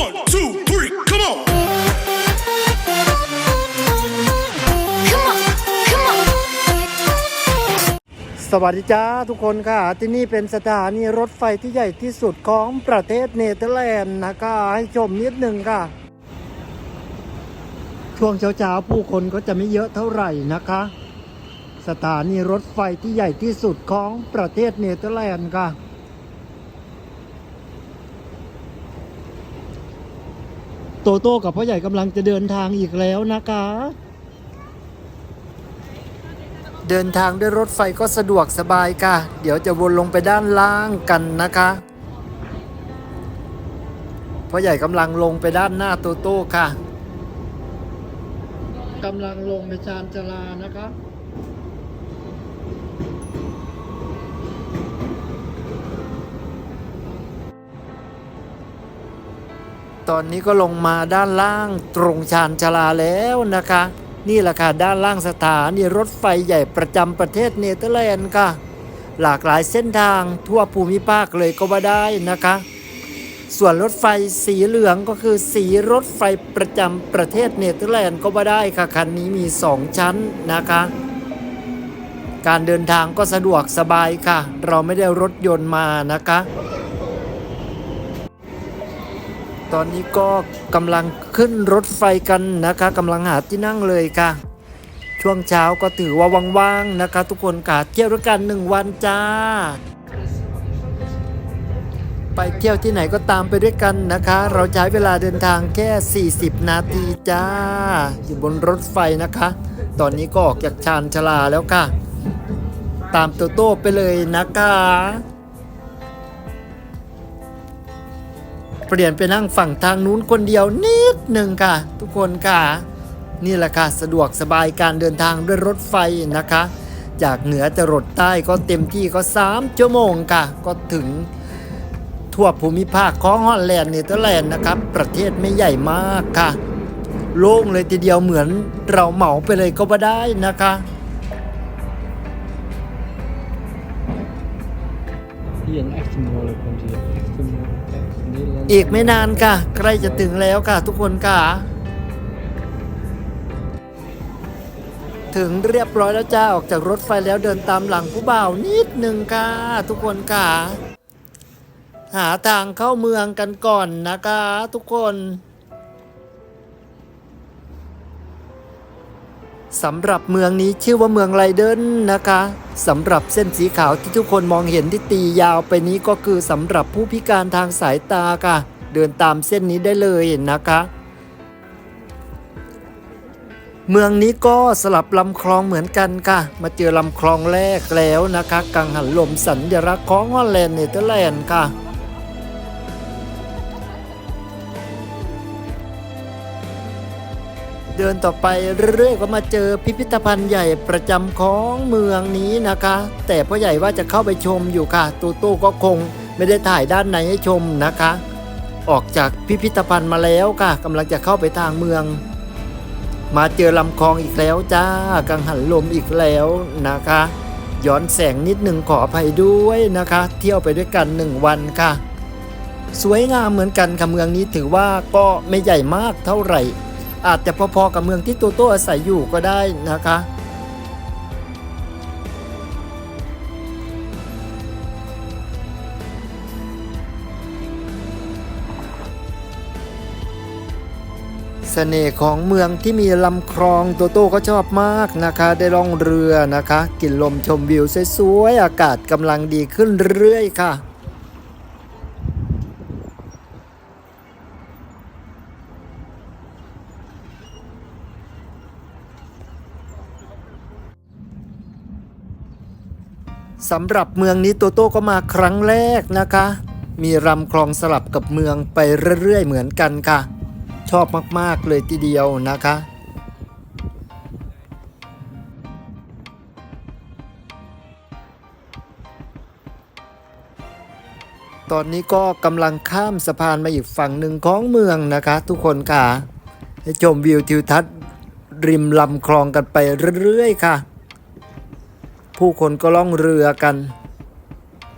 One, two, three, come on. Come on, come on. สวัสดีจ้าทุกคนค่ะ ที่นี่เป็นสถานีรถไฟที่ใหญ่ที่สุดของประเทศเนเธอร์แลนด์นะคะให้ชมนิดหนึ่งค่ะ ช่วงเช้าๆผู้คนก็จะไม่เยอะเท่าไหร่นะคะ สถานีรถไฟที่ใหญ่ที่สุดของประเทศเนเธอร์แลนด์ค่ะ โตโต้กับพ่อใหญ่กำลังจะเดินทางอีกแล้วนะคะ เดินทางด้วยรถไฟก็สะดวกสบายค่ะ เดี๋ยวจะวนลงไปด้านล่างกันนะคะพ่อใหญ่กำลังลงไปด้านหน้าโตโต้ค่ะกำลังลงไปชานชาลานะคะ ตอนนี้ก็ลงมาด้านล่างตรงชานชาลาแล้วนะคะ นี่แหละค่ะด้านล่างสถานีรถไฟใหญ่ประจำประเทศเนเธอร์แลนด์ค่ะ หลากหลายเส้นทางทั่วภูมิภาคเลยก็ว่าได้นะคะ ส่วนรถไฟสีเหลืองก็คือสีรถไฟประจำประเทศเนเธอร์แลนด์ก็ว่าได้ค่ะคันนี้มี 2 ชั้นนะคะการเดินทางก็สะดวกสบายค่ะ เราไม่ได้รถยนต์มานะคะ ตอนนี้ก็กำลังขึ้นรถไฟกันนะคะกำลังหาที่นั่งเลยค่ะ ช่วงเช้าก็ถือว่าว่างๆนะคะ ทุกคนกาเที่ยวด้วยกันหนึ่งวันจ้า ไปเที่ยวที่ไหนก็ตามไปด้วยกันนะคะ เราใช้เวลาเดินทางแค่ 40 นาทีจ้า อยู่บนรถไฟนะคะ ตอนนี้ก็ออกจากชานชลาแล้วค่ะ ตามโตโต้ไปเลยนะคะ เปลี่ยนไปนั่งฝั่งทางนู้นคนเดียวนิดหนึ่งค่ะ ทุกคนค่ะ นี่แหละค่ะสะดวกสบายการเดินทางด้วยรถไฟนะคะ จากเหนือจะรดใต้ก็เต็มที่ก็ 3 ชั่วโมงค่ะ ก็ถึงทั่วภูมิภาคของฮอลแลนด์เนเธอร์แลนด์นะครับ ประเทศไม่ใหญ่มากค่ะ โล่งเลยทีเดียวเหมือนเราเหมาไปเลยก็ว่าได้นะคะ Hier een echte molen komt hier. Echte molen. Echt Nederland. อี อีกไม่นานค่ะใกล้จะถึงแล้วค่ะทุกคนค่ะถึงเรียบร้อยแล้วจ้าออกจากรถไฟแล้วเดินตามหลังผู้บ่าวนิดหนึ่งค่ะ ทุกคนค่ะ หาทางเข้าเมืองกันก่อนนะคะ ทุกคน สำหรับเมืองนี้ชื่อว่าเมืองไรเดนนะคะสำหรับเส้นสีขาวที่ทุกคนมองเห็นที่ตียาวไปนี้ก็คือสำหรับผู้พิการทางสายตาค่ะ เดินตามเส้นนี้ได้เลยนะคะ เมืองนี้ก็สลับลำคลองเหมือนกันค่ะ มาเจอลำคลองแรกแล้วนะคะ กังหันลมสัญลักษณ์ของฮอลแลนด์เนเธอร์แลนด์ค่ะ เดินต่อไปเรื่อยๆก็มาเจอพิพิธภัณฑ์ใหญ่ประจำของเมืองนี้นะคะ แต่พ่อใหญ่ว่าจะเข้าไปชมอยู่ค่ะตูตู้ก็คงไม่ได้ถ่ายด้านในให้ชมนะคะ ออกจากพิพิธภัณฑ์มาแล้วค่ะกำลังจะเข้าไปทางเมือง มาเจอลำคลองอีกแล้วจ้ากังหันลมอีกแล้วนะคะ ย้อนแสงนิดหนึ่งขออภัยด้วยนะคะ เที่ยวไปด้วยกันหนึ่งวันค่ะ สวยงามเหมือนกันค่ะเมืองนี้ถือว่าก็ไม่ใหญ่มากเท่าไหร่ อาจจะพอๆกับเมืองที่โตโต้อาศัยอยู่ก็ได้นะคะเสน่ห์ของเมืองที่มีลำคลองโตโต้ก็ชอบมากนะคะ ได้ล่องเรือนะคะ กินลมชมวิวสวยๆ อากาศกำลังดีขึ้นเรื่อยๆค่ะ สำหรับเมืองนี้โตโต้ก็มาครั้งแรกนะคะ มีลำคลองสลับกับเมืองไปเรื่อยๆเหมือนกันค่ะ ชอบมากๆเลยทีเดียวนะคะตอนนี้ก็กำลังข้ามสะพานมาอีกฝั่งหนึ่งของเมืองนะคะ ทุกคนค่ะให้ชมวิวทิวทัศน์ริมลำคลองกันไปเรื่อยๆค่ะ ผู้คนก็ล่องเรือกัน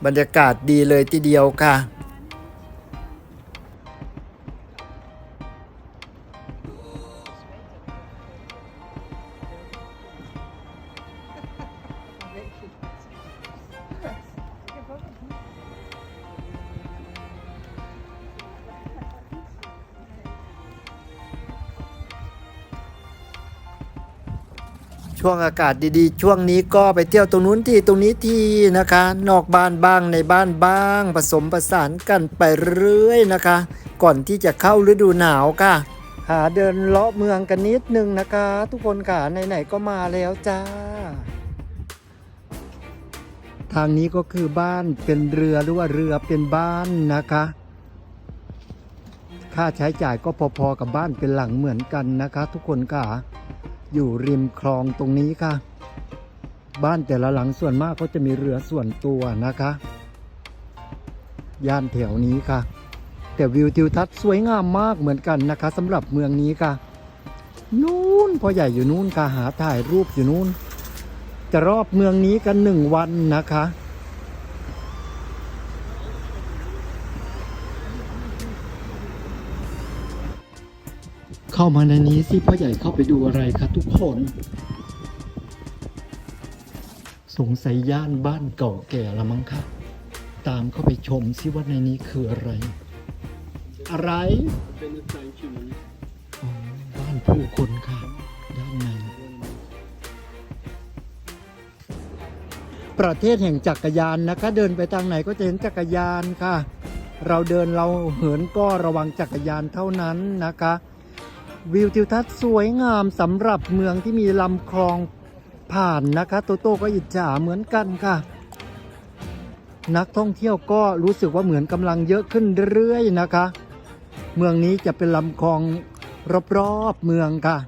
บรรยากาศดีเลยทีเดียวค่ะ ช่วงอากาศดีๆ ช่วงนี้ก็ไปเที่ยวตรงนู้นที่ตรงนี้ที่นะคะ นอกบ้านบ้างในบ้านบ้าง ผสมผสานกันไปเรื่อยนะคะ ก่อนที่จะเข้าฤดูหนาวค่ะ หาเดินเลาะเมืองกันนิดนึงนะคะ ทุกคนค่ะไหนๆก็มาแล้วจ้า ทางนี้ก็คือบ้านเป็นเรือหรือว่าเรือเป็นบ้านนะคะ ค่าใช้จ่ายก็พอๆกับบ้านเป็นหลังเหมือนกันนะคะ ทุกคนค่ะ อยู่ริมคลองตรงนี้ค่ะ บ้านแต่ละหลังส่วนมากเขาจะมีเรือส่วนตัวนะคะ ย่านแถวนี้ค่ะ แต่วิวทิวทัศน์สวยงามมากเหมือนกันนะคะสำหรับเมืองนี้ค่ะ นู่นพ่อใหญ่อยู่นู่นค่ะหาถ่ายรูปอยู่นู่น จะรอบเมืองนี้กันหนึ่งวันนะคะ เข้ามาในนี้สิพ่อใหญ่เข้าไปดูอะไรคะทุกคน สงสัยย่านบ้านเก่าแก่ละมั้งครับตามเข้าไปชมซิว่าในนี้คืออะไร อะไร อ๋อบ้านผู้คนค่ะด้านในประเทศแห่งจักรยานนะคะ เดินไปทางไหนก็จะเห็นจักรยานค่ะ เราเดินเราเหินก็ระวังจักรยานเท่านั้นนะคะ วิวทิวทัศน์สวยงามสำหรับเมืองที่มีลำคลองผ่านนะคะ โตโต้ก็อิจฉาเหมือนกันค่ะ นักท่องเที่ยวก็รู้สึกว่าเหมือนกำลังเยอะขึ้นเรื่อยๆนะคะ เมืองนี้จะเป็นลำคลองรอบๆเมืองค่ะ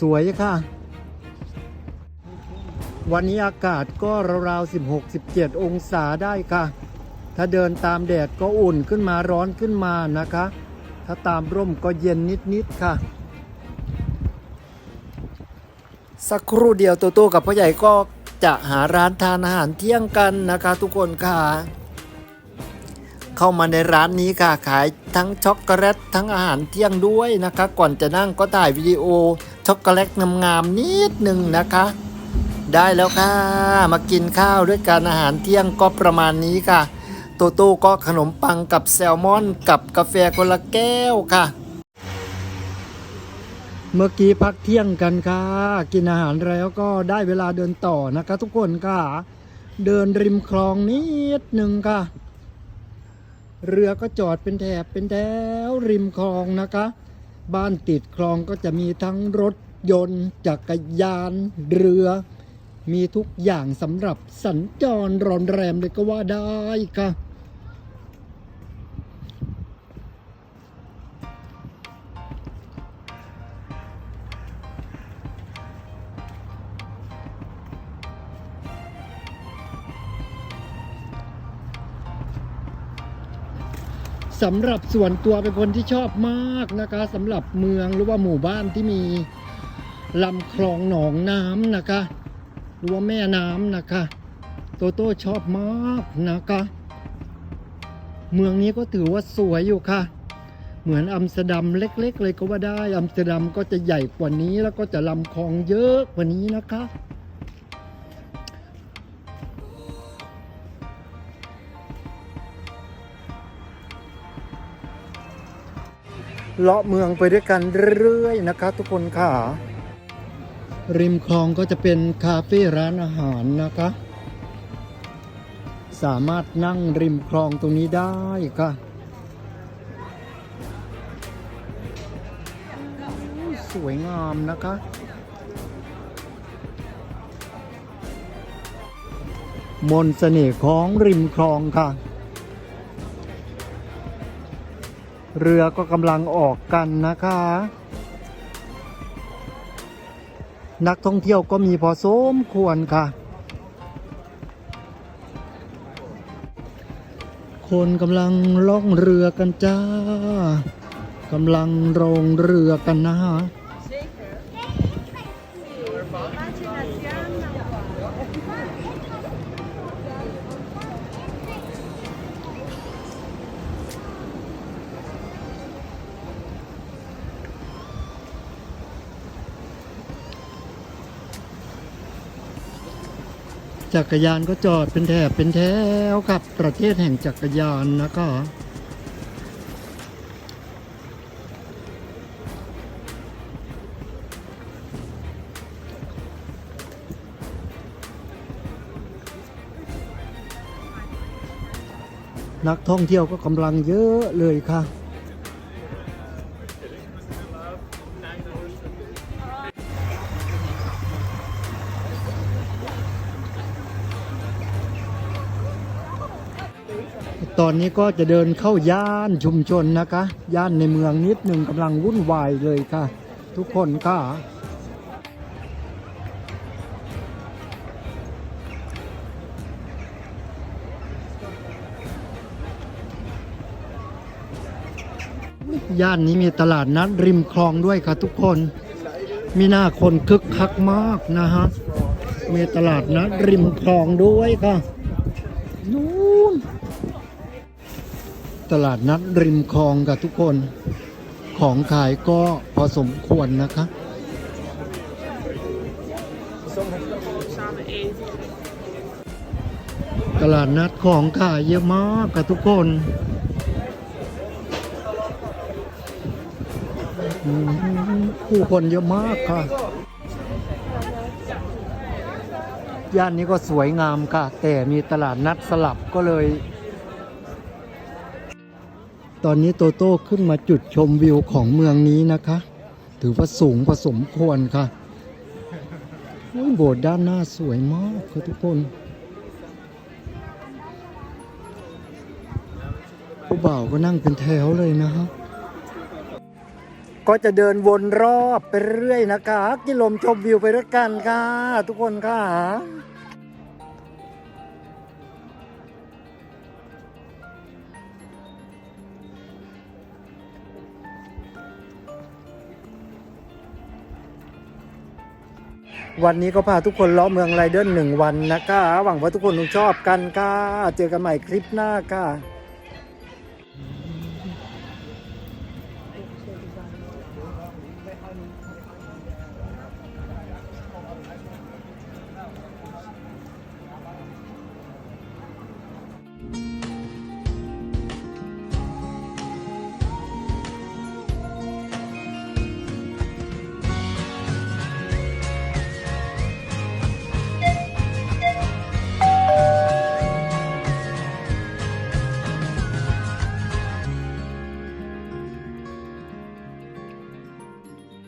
สวยค่ะ วันนี้อากาศก็ราวๆ16-17 องศาได้ค่ะ ถ้าเดินตามแดดก็อุ่นขึ้นมาร้อนขึ้นมานะคะ ถ้าตามร่มก็เย็นนิดๆค่ะ สักครู่เดียวโตโตกับพ่อใหญ่ก็จะหาร้านทานอาหารเที่ยงกันนะคะ ทุกคนค่ะ เข้ามาในร้านนี้ค่ะ ขายทั้งช็อกโกแลตทั้งอาหารเที่ยงด้วยนะคะ ก่อนจะนั่งก็ถ่ายวิดีโอช็อกโกแลตงามๆนิดหนึ่งนะคะ ได้แล้วค่ะ มากินข้าวด้วยกันอาหารเที่ยงก็ประมาณนี้ค่ะ โตโต้ก็ขนมปังกับแซลมอนกับกาแฟคนละแก้วค่ะ เมื่อกี้พักเที่ยงกันค่ะ กินอาหารแล้วก็ได้เวลาเดินต่อนะคะ ทุกคนค่ะ เดินริมคลองนิดหนึ่งค่ะ เรือก็จอดเป็นแถบเป็นแถวริมคลองนะคะ บ้านติดคลองก็จะมีทั้งรถยนต์จักรยาน เรือ มีทุกอย่างสำหรับสัญจรรอนแรมเลยก็ว่าได้ค่ะ สำหรับส่วนตัวเป็นคนที่ชอบมากนะคะสำหรับเมืองหรือว่าหมู่บ้านที่มีลำคลองหนองน้ำนะคะหรือว่าแม่น้ำนะคะ โตโต้ชอบมากนะคะ เมืองนี้ก็ถือว่าสวยอยู่ค่ะ เหมือนอัมสเตอร์ดัมเล็ก ๆ เลยก็ว่าได้อัมสเตอร์ดัมก็จะใหญ่กว่านี้แล้วก็จะลำคลองเยอะกว่านี้นะคะ เลาะเมืองไปด้วยกันเรื่อยๆนะคะ ทุกคนค่ะ ริมคลองก็จะเป็นคาเฟ่ร้านอาหารนะคะ สามารถนั่งริมคลองตรงนี้ได้ค่ะ สวยงามนะคะมนต์เสน่ห์ของริมคลองค่ะ เรือก็กำลังออกกันนะคะ นักท่องเที่ยวก็มีพอสมควรค่ะ คนกำลังล่องเรือกันจ้ากำลังลงเรือกันนะฮะ จักรยานก็จอดเป็นแถบเป็นแถวครับ ประเทศแห่งจักรยานนะก็นักท่องเที่ยวก็กำลังเยอะเลยค่ะ ตอนนี้ก็จะเดินเข้าย่านชุมชนนะคะ ย่านในเมืองนิดหนึ่งกำลังวุ่นวายเลยค่ะ ทุกคนค่ะย่านนี้มีตลาดนัดริมคลองด้วยค่ะทุกคน มีหน้าคนคึกคักมากนะฮะ มีตลาดนัดริมคลองด้วยค่ะนู้ ตลาดนัดริมคลองกับทุกคนของขายก็พอสมควรนะคะ ตลาดนัดของขายเยอะมากกับทุกคนผู้คนเยอะมากค่ะ ย่านนี้ก็สวยงามค่ะ แต่มีตลาดนัดสลับก็เลย ตอนนี้โตโต้ขึ้นมาจุดชมวิวของเมืองนี้นะคะ ถือว่าสูงพอสมควรค่ะโบสถ์ด้านหน้าสวยมากค่ะทุกคนผู้บ่าวก็นั่งเป็นแถวเลยนะฮะก็จะเดินวนรอบไปเรื่อยนะคะกินลมชมวิวไปด้วยกันค่ะ ทุกคนค่ะ วันนี้ก็พาทุกคนล้อเมืองไรเดอร์หนึ่งวันนะคะ หวังว่าทุกคนคงชอบกันค่ะ เจอกันใหม่คลิปหน้าค่ะ